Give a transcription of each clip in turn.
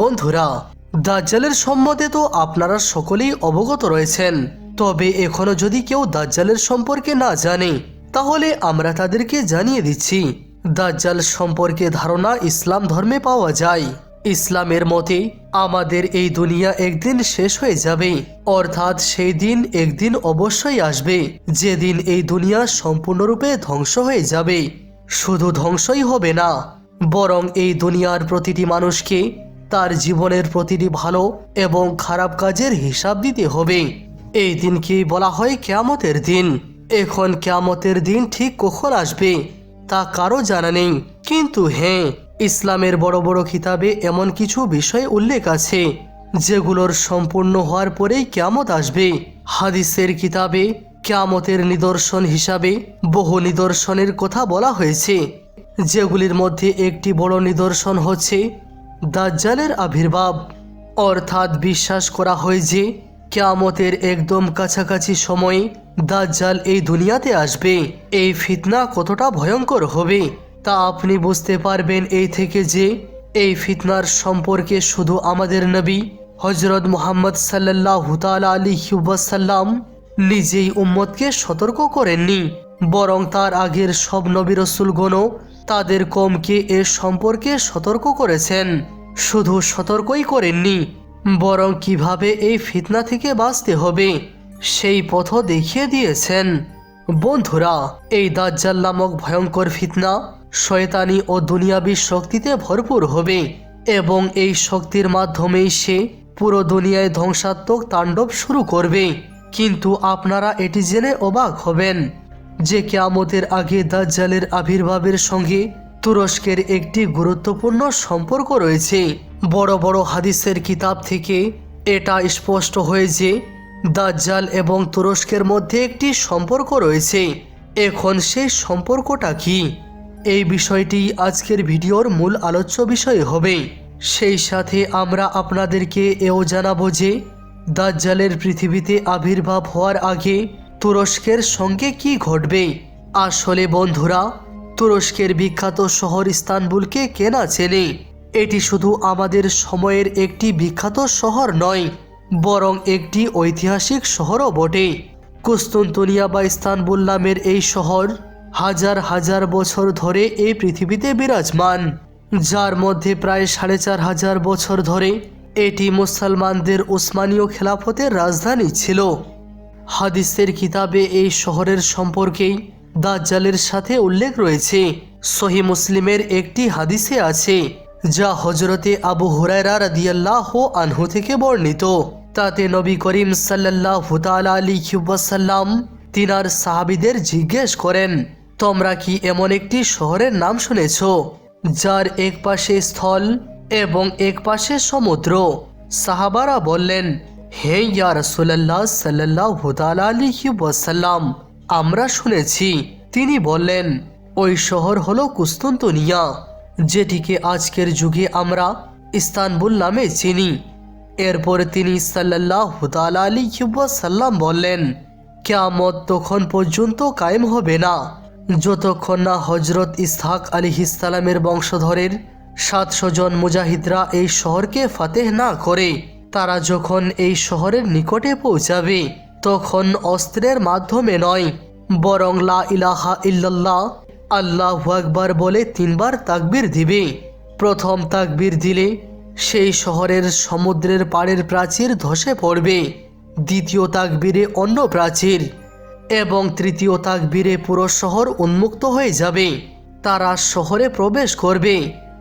বন্ধুরা, দাজ্জালের সম্বন্ধে তো আপনারা সকলেই অবগত রয়েছেন। তবে এখনও যদি কেউ দাজ্জালের সম্পর্কে না জানে, তাহলে আমরা তাদেরকে জানিয়ে দিচ্ছি, দাজ্জাল সম্পর্কে ধারণা ইসলাম ধর্মে পাওয়া যায়। ইসলামের মতে, আমাদের এই দুনিয়া একদিন শেষ হয়ে যাবে, অর্থাৎ সেই দিন একদিন অবশ্যই আসবে, যেদিন এই দুনিয়া সম্পূর্ণরূপে ধ্বংস হয়ে যাবে। শুধু ধ্বংসই হবে না, বরং এই দুনিয়ার প্রতিটি মানুষকে তার জীবনের প্রতিটি ভালো এবং খারাপ কাজের হিসাব দিতে হবে। এই দিনকেই বলা হয় কেয়ামতের দিন। এখন কেয়ামতের দিন ঠিক কখন আসবে, তা কারও জানা নেই। কিন্তু হ্যাঁ ইসলামের বড় বড় কিতাবে এমন কিছু বিষয় উল্লেখ আছে, যেগুলোর সম্পূর্ণ হওয়ার পরেই কেয়ামত আসবে। হাদিসের কিতাবে কেয়ামতের নিদর্শন হিসাবে বহু নিদর্শনের কথা বলা হয়েছে, যেগুলির মধ্যে একটি বড় নিদর্শন হচ্ছে দাজ্জালের আবির্ভাব। অর্থাৎ বিশ্বাস করা হয় যে, কেয়ামতের একদম কাছাকাছি সময়ে দাজ্জাল এই দুনিয়াতে আসবে। এই ফিতনা কতটা ভয়ঙ্কর হবে, তা আপনি বুঝতে পারবেন এই থেকে যে, এই ফিতনার সম্পর্কে শুধু আমাদের নবী হজরত মোহাম্মদ সাল্লাহ তাল আলী সাল্লাম নিজেই উম্মতকে সতর্ক করেননি, বরং তার আগের সব নবী রসুলগণও তাদের কমকে এ সম্পর্কে সতর্ক করেছেন। শুধু সতর্কই করেননি, বরং কীভাবে এই ফিতনা থেকে বাঁচতে হবে, সেই পথ দেখিয়ে দিয়েছেন। বন্ধুরা, এই দাজ্জাল নামক ভয়ঙ্কর ফিতনা শয়তানি ও দুনিয়াবী শক্তিতে ভরপুর হবে, এবং এই শক্তির মাধ্যমেই সে পুরো দুনিয়ায় ধ্বংসাত্মক তাণ্ডব শুরু করবে। কিন্তু আপনারা এটি জেনে অবাক হবেন যে কেয়ামতের আগে দাজ্জালের আবির্ভাবের সঙ্গে তুরস্কের একটি গুরুত্বপূর্ণ সম্পর্ক রয়েছে। বড় বড় হাদিসের কিতাব থেকে এটা স্পষ্ট হয়ে যে দাজ্জাল এবং তুরস্কের মধ্যে একটি সম্পর্ক রয়েছে। এখন সেই সম্পর্কটা কি? এই বিষয়টি আজকের ভিডিওর মূল আলোচ্য বিষয় হবে। সেই সাথে আমরা আপনাদেরকে এও জানাব যে দাজ্জালের পৃথিবীতে আবির্ভাব হওয়ার আগে তুরস্কের সঙ্গে কি ঘটবে? আসলে বন্ধুরা, তুরস্কের বিখ্যাত শহর ইস্তানবুলকে কেনা চেনে? এটি শুধু আমাদের সময়ের একটি বিখ্যাত শহর নয়, বরং একটি ঐতিহাসিক শহরও বটে। কুস্তুনতুনিয়া বা ইস্তানবুল নামের এই শহর হাজার হাজার বছর ধরে এই পৃথিবীতে বিরাজমান, যার মধ্যে প্রায় সাড়ে চার হাজার বছর ধরে এটি মুসলমানদের উসমানীয় খেলাফতের রাজধানী ছিল। হাদিসের কিতাবে এই শহরের সম্পর্কেই দাজ্জালের সাথে উল্লেখ রয়েছে। সহি মুসলিমের একটি হাদিসে আছে, যা হজরতে আবু হুরায়রা রাদিয়াল্লাহ আনহু থেকে বর্ণিত। তাতে নবী করিম সাল্লাহ আলী সাল্লাম তিনার সাহাবিদের জিজ্ঞেস করেন, তোমরা কি এমন একটি শহরের নাম শুনেছ, যার এক পাশে স্থল এবং এক পাশে সমুদ্র? সাহাবারা বললেন হে ইয়া রসুল্লাহ সাল্লাহ আলী ওয়াসাল্লাম, আমরা শুনেছি, তিনি বললেন, ওই শহর হলো কুস্তন্তনিয়া, যেটিকে আজকের যুগে আমরা ইস্তানবুল নামে চিনি। এরপর তিনি সাল্লাহ আলী সাল্লাম বললেন, কেয়ামত তখন পর্যন্ত কায়েম হবে না। যতক্ষণ না হজরত ইসহাক আলী ইসালামের বংশধরের সাতশো জন মুজাহিদরা এই শহরকে ফাতেহ না করে তারা যখন এই শহরের নিকটে পৌঁছাবে, তখন অস্ত্রের মাধ্যমে নয়, বরং লা ইলাহা ইল্লাল্লাহ, আল্লাহ আকবার বলে তিনবার তাকবির দিবে। প্রথম তাকবির দিলে সেই শহরের সমুদ্রের পাড়ের প্রাচীর ধসে পড়বে, দ্বিতীয় তাকবীরে অন্য প্রাচীর, এবং তৃতীয় তাকবীরে পুরো শহর উন্মুক্ত হয়ে যাবে। তারা শহরে প্রবেশ করবে,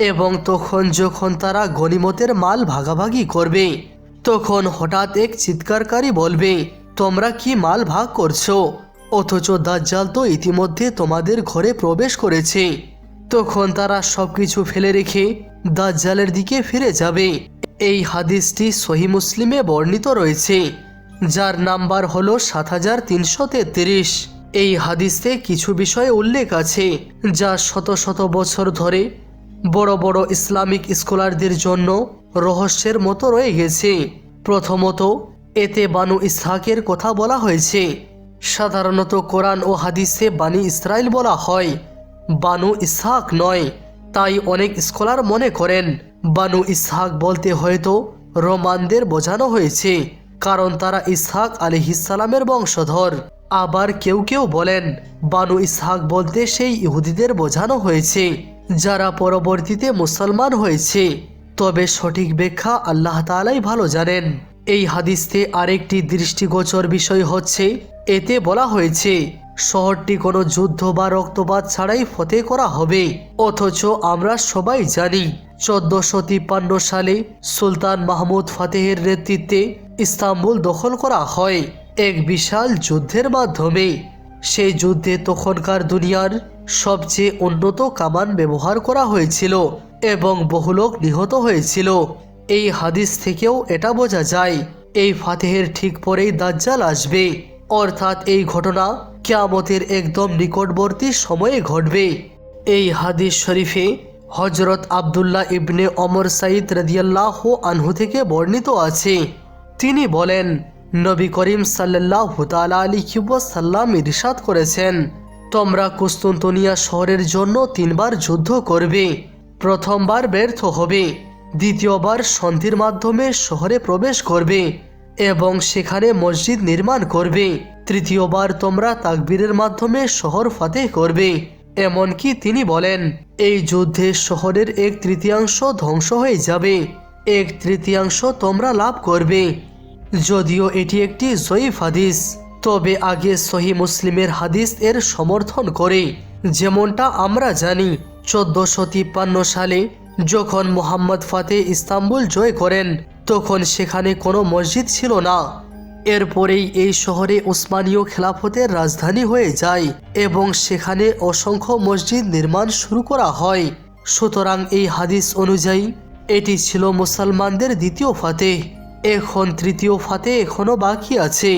এবং তখন যখন তারা গনিমতের মাল ভাগাভাগি করবে তখন হঠাৎ এক চিৎকারকারী বলবে, তোমরা কি মাল ভাগ করছ? অথচ দাজ্জাল তো ইতিমধ্যে তোমাদের ঘরে প্রবেশ করেছে। তখন তারা সবকিছু ফেলে রেখে দাজ্জালের দিকে ফিরে যাবে। এই হাদিসটি সহি মুসলিমে বর্ণিত রয়েছে, যার নাম্বার হল সাত হাজার তিনশো তেত্রিশ। এই হাদিসে কিছু বিষয় উল্লেখ আছে, যা শত শত বছর ধরে বড় বড় ইসলামিক স্কলারদের জন্য রহস্যের মতো রয়ে গেছে। প্রথমত, এতে বানু ইসহাকের কথা বলা হয়েছে। সাধারণত কোরআন ও হাদিসে বানি ইসরায়েল বলা হয়, বানু ইসহাক নয়, তাই অনেক স্কলার মনে করেন। বানু ইসহাক বলতে হয়তো রোমানদের বোঝানো হয়েছে, কারণ তারা ইসহাক আলিহিসালামের বংশধর। আবার কেউ কেউ বলেন, বানু ইসহাক বলতে সেই ইহুদিদের বোঝানো হয়েছে। যারা পরবর্তীতে মুসলমান হয়েছে। তবে সঠিক ব্যাখ্যা আল্লাহ তালাই ভালো জানেন। এই হাদিসতে আরেকটি দৃষ্টিগোচর বিষয় হচ্ছে, এতে বলা হয়েছে, শহরটি কোনো যুদ্ধ বা রক্তপাত ছাড়াই ফতে করা হবে। অথচ আমরা সবাই জানি, চোদ্দশো তিপ্পান্ন সালে সুলতান মাহমুদ ফাতেহের নেতৃত্বে ইস্তাম্বুল দখল করা হয়, এক বিশাল যুদ্ধের মাধ্যমে। সেই যুদ্ধে তখনকার দুনিয়ার সবচেয়ে উন্নত কামান ব্যবহার করা হয়েছিল এবং বহু লোক নিহত হয়েছিল। এই হাদিস থেকেও এটা বোঝা যায়, এই ফাতেহের ঠিক পরেই দাজ্জাল আসবে। অর্থাৎ এই ঘটনা কেয়ামতের একদম নিকটবর্তী সময়ে ঘটবে। এই হাদিস শরীফে হজরত আবদুল্লাহ ইবনে অমর সাইদ রদিয়াল্লাহ আনহু থেকে বর্ণিত আছে। তিনি বলেন, নবী করিম সাল্লাহ তালা আলী সাল্লাম ইরশাদ করেছেন তোমরা কুস্তুন্তনিয়া শহরের জন্য তিনবার যুদ্ধ করবে। প্রথমবার ব্যর্থ হবে, দ্বিতীয়বার সন্ধির মাধ্যমে শহরে প্রবেশ করবে এবং সেখানে মসজিদ নির্মাণ করবে। তৃতীয়বার তোমরা তাকবীরের মাধ্যমে শহর ফাতেহ করবে। এমনকি তিনি বলেন, এই যুদ্ধে শহরের এক তৃতীয়াংশ ধ্বংস হয়ে যাবে, এক তৃতীয়াংশ তোমরা লাভ করবে। যদিও এটি একটি জয়ীফ হাদিস। তবে আগে সহি মুসলিমের হাদিস এর সমর্থন করে। যেমনটা আমরা জানি, চোদ্দশো তিপ্পান্ন সালে যখন মোহাম্মদ ফাতে ইস্তাম্বুল জয় করেন, তখন সেখানে কোনো মসজিদ ছিল না। এরপরেই এই শহরে উসমানীয় খেলাফতের রাজধানী হয়ে যায় এবং সেখানে অসংখ্য মসজিদ নির্মাণ শুরু করা হয়। সুতরাং এই হাদিস অনুযায়ী, এটি ছিল মুসলমানদের দ্বিতীয় ফাতে এখন তৃতীয় ফাতে এখনও বাকি আছে।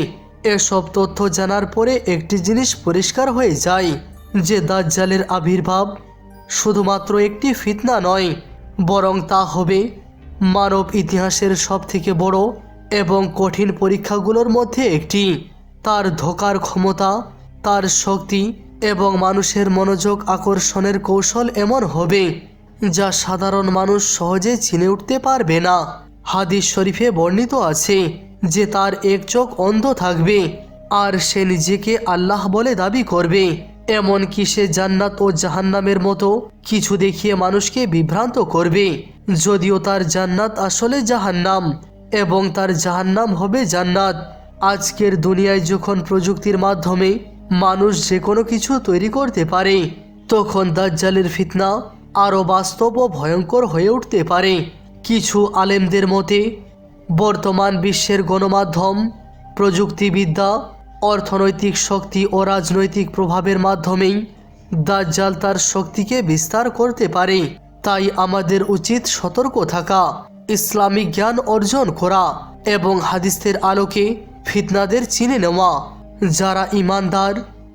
এসব তথ্য জানার পরে একটি জিনিস পরিষ্কার হয়ে যায়, যে দাজ্জালের আবির্ভাব শুধুমাত্র একটি ফিতনা নয়, বরং তা হবে মানব ইতিহাসের সবথেকে বড় এবং কঠিন পরীক্ষাগুলোর মধ্যে একটি। তার ধোকার ক্ষমতা, তার শক্তি এবং মানুষের মনোযোগ আকর্ষণের কৌশল এমন হবে, যা সাধারণ মানুষ সহজে চিনে উঠতে পারবে না। হাদিস শরীফে বর্ণিত আছে যে তার এক চোখ অন্ধ থাকবে, আর সে নিজেকে আল্লাহ বলে দাবি করবে। এমনকি সে জান্নাত ও জাহান্নামের মতো কিছু দেখিয়ে মানুষকে বিভ্রান্ত করবে। যদিও তার জান্নাত আসলে জাহান্নাম, এবং তার জাহান্নাম হবে জান্নাত। আজকের দুনিয়ায় যখন প্রযুক্তির মাধ্যমে মানুষ যে কোনো কিছু তৈরি করতে পারে, তখন দাজ্জালের ফিতনা আরও বাস্তব ও ভয়ঙ্কর হয়ে উঠতে পারে। কিছু আলেমদের মতে বর্তমান বিশ্বের গণমাধ্যম, প্রযুক্তিবিদ্যা, অর্থনৈতিক শক্তি ও রাজনৈতিক প্রভাবের মাধ্যমেই দাজ্জাল তার শক্তিকে বিস্তার করতে পারে। তাই আমাদের উচিত সতর্ক থাকা, ইসলামিক জ্ঞান অর্জন করা এবং হাদিসের আলোকে ফিতনাদের চিনে নেওয়া। যারা ইমানদার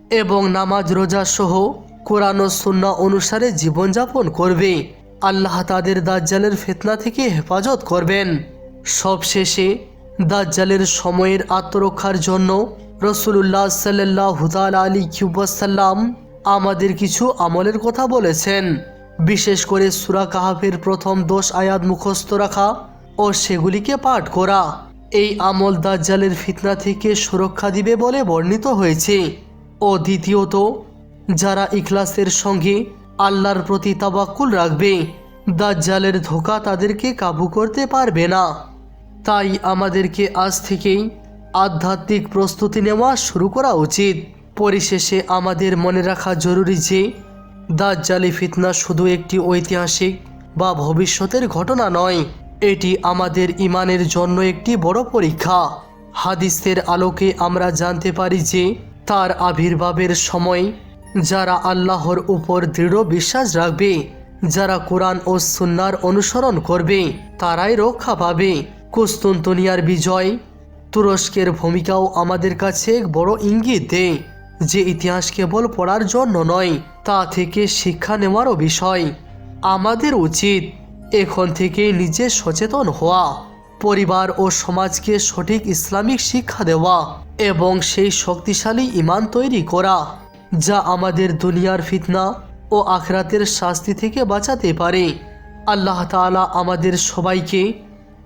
এবং নামাজ রোজা সহ কোরআন সুন্না অনুসারে জীবনযাপন করবে, আল্লাহ তাদের দাজ্জালের ফিতনা থেকে হেফাজত করবেন। সবশেষে দাজ্জালের সময়ের আত্মরক্ষার জন্য রসুল্লাহ সাল্লাহ হুদাল আলী কিউবাসাল্লাম আমাদের কিছু আমলের কথা বলেছেন। বিশেষ করে সুরা কাহাফের প্রথম দশ আয়াত মুখস্থ রাখা ও সেগুলিকে পাঠ করা। এই আমল দাজ্জালের ফিতনা থেকে সুরক্ষা দিবে বলে বর্ণিত হয়েছে। ও দ্বিতীয়ত, যারা ইখলাসের সঙ্গে আল্লাহর প্রতি তাবাক্কুল রাখবে, দাজ্জালের ধোকা তাদেরকে কাবু করতে পারবে না। তাই আমাদেরকে আজ থেকেই আধ্যাত্মিক প্রস্তুতি নেওয়া শুরু করা উচিত। পরিশেষে আমাদের মনে রাখা জরুরি যে, দাজ্জালি ফিতনা শুধু একটি ঐতিহাসিক বা ভবিষ্যতের ঘটনা নয়, এটি আমাদের ইমানের জন্য একটি বড় পরীক্ষা। হাদিসের আলোকে আমরা জানতে পারি যে, তার আবির্ভাবের সময় যারা আল্লাহর উপর দৃঢ় বিশ্বাস রাখবে, যারা কোরআন ও সুন্নার অনুসরণ করবে, তারাই রক্ষা পাবে। কুস্তুন্তনিয়ার বিজয়, তুরস্কের ভূমিকাও আমাদের কাছে এক বড় ইঙ্গিত দেয় যে ইতিহাস কেবল পড়ার জন্য নয়, তা থেকে শিক্ষা নেওয়ারও বিষয়। আমাদের উচিত এখন থেকে নিজে সচেতন হওয়া, পরিবার ও সমাজকে সঠিক ইসলামিক শিক্ষা দেওয়া এবং সেই শক্তিশালী ইমান তৈরি করা, যা আমাদের দুনিয়ার ফিতনা ও আখরাতের শাস্তি থেকে বাঁচাতে পারে। আল্লাহ তাআলা আমাদের সবাইকে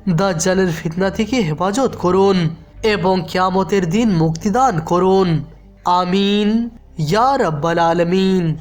দাজ্জালের ফিতনা থেকে হেফাজত করুন এবং কিয়ামতের দিন মুক্তিদান করুন। আমিন। ইয়া রব্বাল আলামিন।